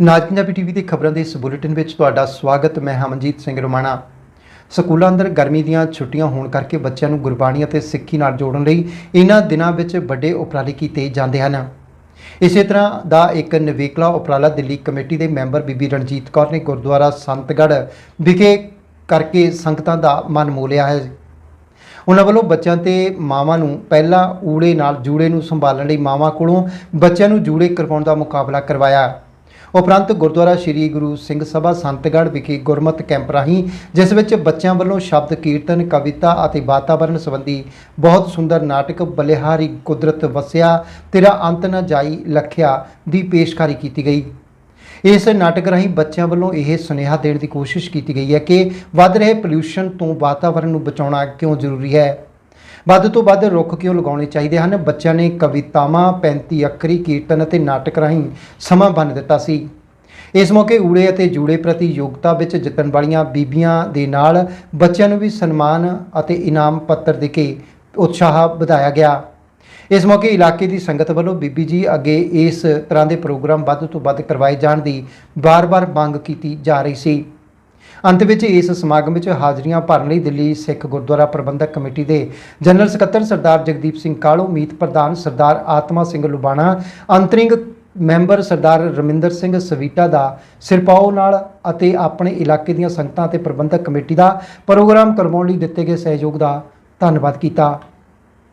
ਨਾਜ Punjabi TV ਦੇ ਖਬਰਾਂ ਦੇ ਇਸ ਬੁਲੇਟਿਨ ਵਿੱਚ ਤੁਹਾਡਾ ਸਵਾਗਤ, ਮੈਂ ਹਮਨਜੀਤ ਸਿੰਘ ਰੋਮਾਣਾ। ਸਕੂਲਾਂ ਅੰਦਰ ਗਰਮੀ ਦੀਆਂ ਛੁੱਟੀਆਂ ਹੋਣ ਕਰਕੇ ਬੱਚਿਆਂ ਨੂੰ ਗੁਰਬਾਣੀ ਅਤੇ ਸਿੱਖੀ ਨਾਲ ਜੋੜਨ ਲਈ ਇਹਨਾਂ ਦਿਨਾਂ ਵਿੱਚ ਵੱਡੇ ਉਪਰਾਲੇ ਕੀਤੇ ਜਾਂਦੇ ਹਨ। ਇਸੇ ਤਰ੍ਹਾਂ ਦਾ ਇੱਕ ਨਵੇਕਲਾ ਉਪਰਾਲਾ ਦਿੱਲੀ ਕਮੇਟੀ ਦੇ ਮੈਂਬਰ ਬੀਬੀ ਰਣਜੀਤ ਕੌਰ ਨੇ ਗੁਰਦੁਆਰਾ ਸੰਤਗੜ੍ਹ ਵਿਖੇ ਕਰਕੇ ਸੰਗਤਾਂ ਦਾ ਮਨ ਮੋਲਿਆ ਹੈ। ਉਹਨਾਂ ਵੱਲੋਂ ਬੱਚਿਆਂ ਤੇ ਮਾਵਾਂ ਨੂੰ ਪਹਿਲਾਂ ਊੜੇ ਨਾਲ ਜੂੜੇ ਨੂੰ ਸੰਭਾਲਣ ਲਈ ਮਾਵਾਂ ਕੋਲੋਂ ਬੱਚਿਆਂ ਨੂੰ ਜੂੜੇ ਕਰਵਾਉਣ ਦਾ ਮੁਕਾਬਲਾ ਕਰਵਾਇਆ। ਉਪਰੰਤ ਗੁਰਦੁਆਰਾ ਸ੍ਰੀ ਗੁਰੂ ਸਿੰਘ ਸਭਾ ਸੰਤਗੜ੍ਹ ਵਿਖੇ ਗੁਰਮਤ ਕੈਂਪ ਰਾਹੀਂ, ਜਿਸ ਵਿੱਚ ਬੱਚਿਆਂ ਵੱਲੋਂ ਸ਼ਬਦ ਕੀਰਤਨ, ਕਵਿਤਾ ਅਤੇ ਵਾਤਾਵਰਣ ਸੰਬੰਧੀ ਬਹੁਤ ਸੁੰਦਰ ਨਾਟਕ ਬਲਿਹਾਰੀ ਕੁਦਰਤ ਵਸਿਆ, ਤੇਰਾ ਅੰਤ ਨਾ ਜਾਈ ਲਖਿਆ ਦੀ ਪੇਸ਼ਕਾਰੀ ਕੀਤੀ ਗਈ। ਇਸ ਨਾਟਕ ਰਾਹੀਂ ਬੱਚਿਆਂ ਵੱਲੋਂ ਇਹ ਸੁਨੇਹਾ ਦੇਣ ਦੀ ਕੋਸ਼ਿਸ਼ ਕੀਤੀ ਗਈ ਹੈ ਕਿ ਵੱਧ ਰਹੇ ਪੋਲਿਊਸ਼ਨ ਤੋਂ ਵਾਤਾਵਰਣ ਨੂੰ ਬਚਾਉਣਾ ਕਿਉਂ ਜ਼ਰੂਰੀ ਹੈ? ਵੱਧ ਤੋਂ ਵੱਧ ਰੁੱਖ ਕਿਉਂ ਲਗਾਉਣੇ ਚਾਹੀਦੇ ਹਨ? ਬੱਚਿਆਂ ਨੇ ਕਵਿਤਾਵਾਂ 35 ਅੱਖਰੀ ਕੀਰਤਨ ਅਤੇ ਨਾਟਕ ਰਾਹੀਂ ਸਮਾਂ ਬੰਨ ਦਿੱਤਾ ਸੀ। ਇਸ ਮੌਕੇ ਊੜੇ ਅਤੇ ਜੂੜੇ ਪ੍ਰਤੀ ਯੋਗਤਾ ਵਿੱਚ ਜਿੱਤਣ ਵਾਲੀਆਂ ਬੀਬੀਆਂ ਦੇ ਨਾਲ ਬੱਚਿਆਂ ਨੂੰ ਵੀ ਸਨਮਾਨ ਅਤੇ ਇਨਾਮ ਪੱਤਰ ਦੇ ਕੇ ਉਤਸ਼ਾਹ ਵਧਾਇਆ ਗਿਆ। ਇਸ ਮੌਕੇ ਇਲਾਕੇ ਦੀ ਸੰਗਤ ਵੱਲੋਂ ਬੀਬੀ ਜੀ ਅੱਗੇ ਇਸ ਤਰ੍ਹਾਂ ਦੇ ਪ੍ਰੋਗਰਾਮ ਵੱਧ ਤੋਂ ਵੱਧ ਕਰਵਾਏ ਜਾਣ ਦੀ ਬਾਰ-ਬਾਰ ਮੰਗ ਕੀਤੀ ਜਾ ਰਹੀ ਸੀ। ਅੰਤ ਵਿੱਚ ਇਸ ਸਮਾਗਮ ਵਿੱਚ ਹਾਜ਼ਰੀਆਂ ਭਰਨ ਲਈ ਦਿੱਲੀ ਸਿੱਖ ਗੁਰਦੁਆਰਾ ਪ੍ਰਬੰਧਕ ਕਮੇਟੀ ਦੇ ਜਨਰਲ ਸਕੱਤਰ ਸਰਦਾਰ ਜਗਦੀਪ ਸਿੰਘ ਕਾਲੋ, ਮੀਤ ਪ੍ਰਧਾਨ ਸਰਦਾਰ ਆਤਮਾ ਸਿੰਘ ਲੁਬਾਣਾ, ਅੰਤਰਿੰਗ ਮੈਂਬਰ ਸਰਦਾਰ ਰਮਿੰਦਰ ਸਿੰਘ ਸਵੀਟਾ ਦਾ ਸਿਰਪਾਓ ਨਾਲ ਅਤੇ ਆਪਣੇ ਇਲਾਕੇ ਦੀਆਂ ਸੰਗਤਾਂ ਅਤੇ ਪ੍ਰਬੰਧਕ ਕਮੇਟੀ ਦਾ ਪ੍ਰੋਗਰਾਮ ਕਰਵਾਉਣ ਲਈ ਦਿੱਤੇ ਗਏ ਸਹਿਯੋਗ ਦਾ ਧੰਨਵਾਦ ਕੀਤਾ।